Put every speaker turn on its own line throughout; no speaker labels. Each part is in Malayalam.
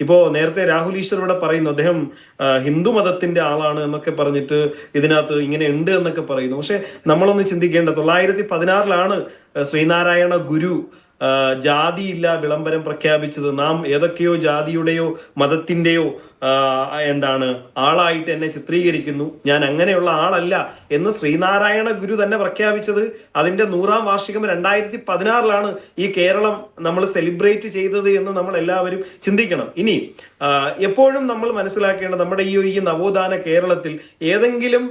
ഇപ്പോ നേരത്തെ രാഹുൽ ഈശ്വർ ഇവിടെ പറയുന്നു അദ്ദേഹം ഹിന്ദു മതത്തിന്റെ ആളാണ് എന്നൊക്കെ പറഞ്ഞിട്ട് ഇതിനകത്ത് ഇങ്ങനെ ഉണ്ട് എന്നൊക്കെ പറയുന്നു. പക്ഷെ നമ്മളൊന്ന് ചിന്തിക്കേണ്ട തൊള്ളായിരത്തി പതിനാറിലാണ് ശ്രീനാരായണ ഗുരു ജാതിയില്ല വിളംബരം പ്രഖ്യാപിച്ചത് നാം ഏതൊക്കെയോ ജാതിയുടെയോ മതത്തിന്റെയോ ആ, എന്താണ് ആളായിട്ട് എന്നെ ചിത്രീകരിക്കുന്നു. ഞാൻ അങ്ങനെയുള്ള ആളല്ല എന്ന് ശ്രീനാരായണ ഗുരു തന്നെ പ്രഖ്യാപിച്ചത്. അതിന്റെ നൂറാം വാർഷികം രണ്ടായിരത്തി പതിനാറിലാണ് ഈ കേരളം നമ്മൾ സെലിബ്രേറ്റ് ചെയ്തത് എന്ന് നമ്മൾ എല്ലാവരും ചിന്തിക്കണം. ഇനി എപ്പോഴും നമ്മൾ മനസ്സിലാക്കേണ്ട നമ്മുടെ ഈ ഈ നവോത്ഥാന കേരളത്തിൽ ഏതെങ്കിലും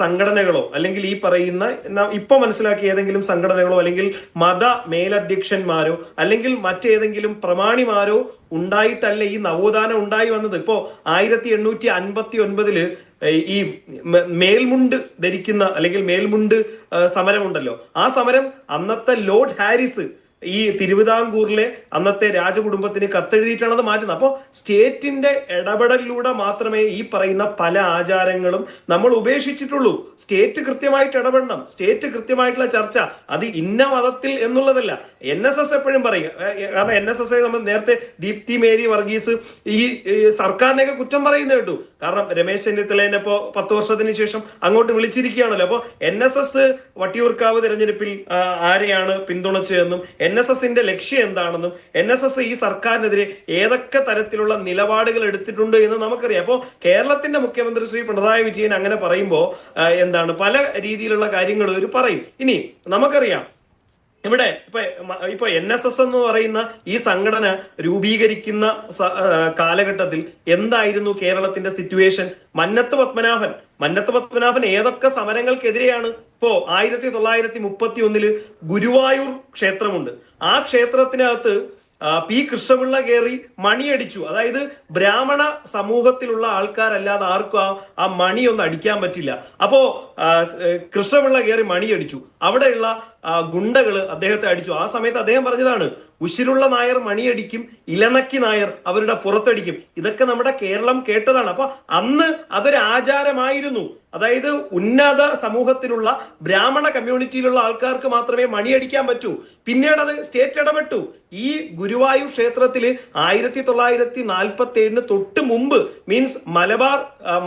സംഘടനകളോ അല്ലെങ്കിൽ ഈ പറയുന്ന ഇപ്പൊ മനസ്സിലാക്കിയ ഏതെങ്കിലും സംഘടനകളോ അല്ലെങ്കിൽ മത മേലധ്യക്ഷന്മാരോ അല്ലെങ്കിൽ മറ്റേതെങ്കിലും പ്രമാണിമാരോ ഉണ്ടായിട്ടല്ല ഈ നവോത്ഥാനം ഉണ്ടായി വന്നത്. ഇപ്പോ ആയിരത്തി എണ്ണൂറ്റി അൻപത്തി ഒൻപതിൽ ഈ മേൽമുണ്ട് ധരിക്കുന്ന അല്ലെങ്കിൽ മേൽമുണ്ട് സമരമുണ്ടല്ലോ. ആ സമരം അന്നത്തെ ലോർഡ് ഹാരിസ് ഈ തിരുവിതാംകൂറിലെ അന്നത്തെ രാജകുടുംബത്തിന് കത്തെഴുതിയിട്ടാണ് അത് മാറ്റുന്നത്. അപ്പോൾ സ്റ്റേറ്റിന്റെ ഇടപെടലിലൂടെ മാത്രമേ ഈ പറയുന്ന പല ആചാരങ്ങളും നമ്മൾ ഉപേക്ഷിച്ചിട്ടുള്ളൂ. സ്റ്റേറ്റ് കൃത്യമായിട്ട് ഇടപെടണം. സ്റ്റേറ്റ് കൃത്യമായിട്ടുള്ള ചർച്ച. അത് ഇന്ന മതത്തിൽ എന്നുള്ളതല്ല. എൻ എസ് എസ് എപ്പോഴും പറയും. കാരണം എൻ എസ് എസ് നമ്മൾ നേരത്തെ ദീപ്തി മേരി വർഗീസ് ഈ സർക്കാരിനെയൊക്കെ കുറ്റം പറയുന്നത് കേട്ടു. കാരണം രമേശ് ചെന്നിത്തലേനെ ഇപ്പോ പത്ത് വർഷത്തിന് ശേഷം അങ്ങോട്ട് വിളിച്ചിരിക്കുകയാണല്ലോ. അപ്പോൾ എൻ എസ് എസ് വട്ടിയൂർക്കാവ് തിരഞ്ഞെടുപ്പിൽ ആരെയാണ് പിന്തുണച്ചതെന്നും എൻ എസ് എസിന്റെ ലക്ഷ്യം എന്താണെന്നും എൻ എസ് എസ് ഈ സർക്കാരിനെതിരെ ഏതൊക്കെ തരത്തിലുള്ള നിലപാടുകൾ എടുത്തിട്ടുണ്ട് എന്ന് നമുക്കറിയാം. അപ്പോൾ കേരളത്തിന്റെ മുഖ്യമന്ത്രി ശ്രീ പിണറായി വിജയൻ അങ്ങനെ പറയുമ്പോൾ എന്താണ് പല രീതിയിലുള്ള കാര്യങ്ങൾ ഒരു പറയും. ഇനി നമുക്കറിയാം ഇവിടെ ഇപ്പൊ ഇപ്പൊ എൻ എസ് എസ് എന്ന് പറയുന്ന ഈ സംഘടന രൂപീകരിക്കുന്ന കാലഘട്ടത്തിൽ എന്തായിരുന്നു കേരളത്തിന്റെ സിറ്റുവേഷൻ മന്നത്ത് പത്മനാഭൻ. മന്നത്ത് പത്മനാഭൻ ഏതൊക്കെ സമരങ്ങൾക്കെതിരെയാണ്? ഇപ്പോ ആയിരത്തി തൊള്ളായിരത്തി മുപ്പത്തി ഒന്നിൽ ഗുരുവായൂർ ക്ഷേത്രമുണ്ട്. ആ ക്ഷേത്രത്തിനകത്ത് പി കൃഷ്ണപിള്ള കയറി മണിയടിച്ചു. അതായത് ബ്രാഹ്മണ സമൂഹത്തിലുള്ള ആൾക്കാരല്ലാതെ ആർക്കും ആ ആ മണി അടിക്കാൻ പറ്റില്ല. അപ്പോ കൃഷ്ണപിള്ള കയറി മണിയടിച്ചു. അവിടെയുള്ള ഗുണ്ടകൾ അദ്ദേഹത്തെ അടിച്ചു. ആ സമയത്ത് അദ്ദേഹം പറഞ്ഞതാണ് ഉശിരുള്ള നായർ മണിയടിക്കും ഇലനക്കി നായർ അവരുടെ പുറത്തടിക്കും. ഇതൊക്കെ നമ്മുടെ കേരളം കേട്ടതാണ്. അപ്പൊ അന്ന് അതൊരു ആചാരമായിരുന്നു അതായത് ഉന്നത സമൂഹത്തിലുള്ള ബ്രാഹ്മണ കമ്മ്യൂണിറ്റിയിലുള്ള ആൾക്കാർക്ക് മാത്രമേ മണിയടിക്കാൻ പറ്റൂ. പിന്നീട് അത് സ്റ്റേറ്റ് ഇടപെട്ടു. ഈ ഗുരുവായൂർ ക്ഷേത്രത്തിൽ ആയിരത്തി തൊള്ളായിരത്തി നാൽപ്പത്തി ഏഴിന് തൊട്ട് മുമ്പ് മീൻസ് മലബാർ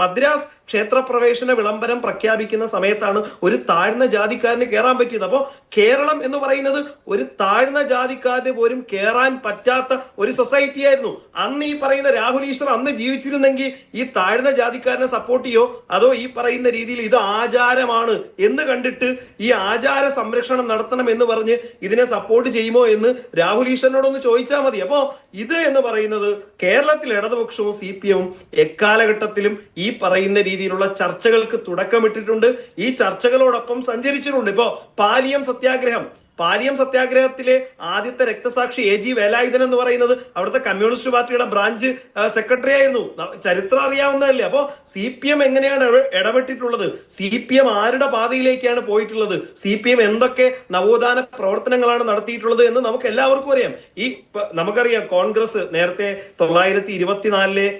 മദ്രാസ് ക്ഷേത്രപ്രവേശന വിളംബരം പ്രഖ്യാപിക്കുന്ന സമയത്താണ് ഒരു താഴ്ന്ന ജാതിക്കാരന് കയറാൻ പറ്റിയത്. അപ്പോൾ കേരളം എന്ന് പറയുന്നത് ഒരു താഴ്ന്ന ജാതിക്കാരന് പോലും കയറാൻ പറ്റാത്ത ഒരു സൊസൈറ്റി ആയിരുന്നു. അന്ന് ഈ പറയുന്ന രാഹുൽ ഈശ്വർ അന്ന് ജീവിച്ചിരുന്നെങ്കിൽ ഈ താഴ്ന്ന ജാതിക്കാരനെ സപ്പോർട്ട് ചെയ്യോ? അതോ ഈ പറയുന്ന രീതിയിൽ ഇത് ആചാരമാണ് എന്ന് കണ്ടിട്ട് ഈ ആചാര സംരക്ഷണം നടത്തണം എന്ന് പറഞ്ഞ് ഇതിനെ സപ്പോർട്ട് ചെയ്യുമോ എന്ന് രാഹുൽ ഈശ്വരനോടൊന്ന് ചോദിച്ചാൽ മതി. അപ്പോ ഇത് എന്ന് പറയുന്നത് കേരളത്തിൽ ഇടതുപക്ഷവും സി പി എമ്മും എക്കാലഘട്ടത്തിലും ഈ പറയുന്ന രീതിയിലുള്ള ചർച്ചകൾക്ക് തുടക്കമിട്ടിട്ടുണ്ട്. ഈ ചർച്ചകളോടൊപ്പം സഞ്ചരിച്ചിട്ടുണ്ട്. ഇപ്പോ പാലിയം സത്യാഗ്രഹം. പാലിയം സത്യാഗ്രഹത്തിലെ ആദ്യത്തെ രക്തസാക്ഷി എ ജി വേലായുധൻ എന്ന് പറയുന്നത് അവിടുത്തെ കമ്മ്യൂണിസ്റ്റ് പാർട്ടിയുടെ ബ്രാഞ്ച് സെക്രട്ടറി ആയിരുന്നു. ചരിത്രം അറിയാവുന്നതല്ലേ? അപ്പോ സി പി എം എങ്ങനെയാണ് ഇട- ഇടപെട്ടിട്ടുള്ളത്? സി പി എം ആരുടെ പാതയിലേക്കാണ് പോയിട്ടുള്ളത്? സി പി എം എന്തൊക്കെ നവോത്ഥാന പ്രവർത്തനങ്ങളാണ് നടത്തിയിട്ടുള്ളത് എന്ന് നമുക്ക് എല്ലാവർക്കും അറിയാം. ഈ നമുക്കറിയാം കോൺഗ്രസ് നേരത്തെ തൊള്ളായിരത്തി ഇരുപത്തിനാലിലെ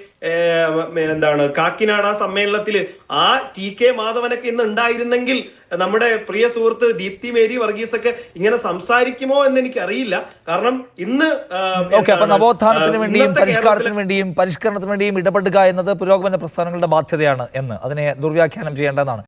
എന്താണ് കാക്കിനാട സമ്മേളനത്തിൽ ആ ടി കെ മാധവനൊക്കെ ഇന്ന് ഉണ്ടായിരുന്നെങ്കിൽ നമ്മുടെ പ്രിയ സുഹൃത്ത് ദീപ്തി മേരി വർഗീസ് ഒക്കെ ഇങ്ങനെ സംസാരിക്കുമോ എന്ന് എനിക്ക് അറിയില്ല കാരണം ഇന്ന് ആ,
നവോത്ഥാനത്തിന് വേണ്ടിയും പരിഷ്കാരത്തിന് വേണ്ടിയും പരിഷ്കരണത്തിന് വേണ്ടിയും ഇടപെടുക എന്നത് പുരോഗമന പ്രസ്ഥാനങ്ങളുടെ ബാധ്യതയാണ് എന്ന് അതിനെ ദുർവ്യാഖ്യാനം ചെയ്യേണ്ടതാണ്.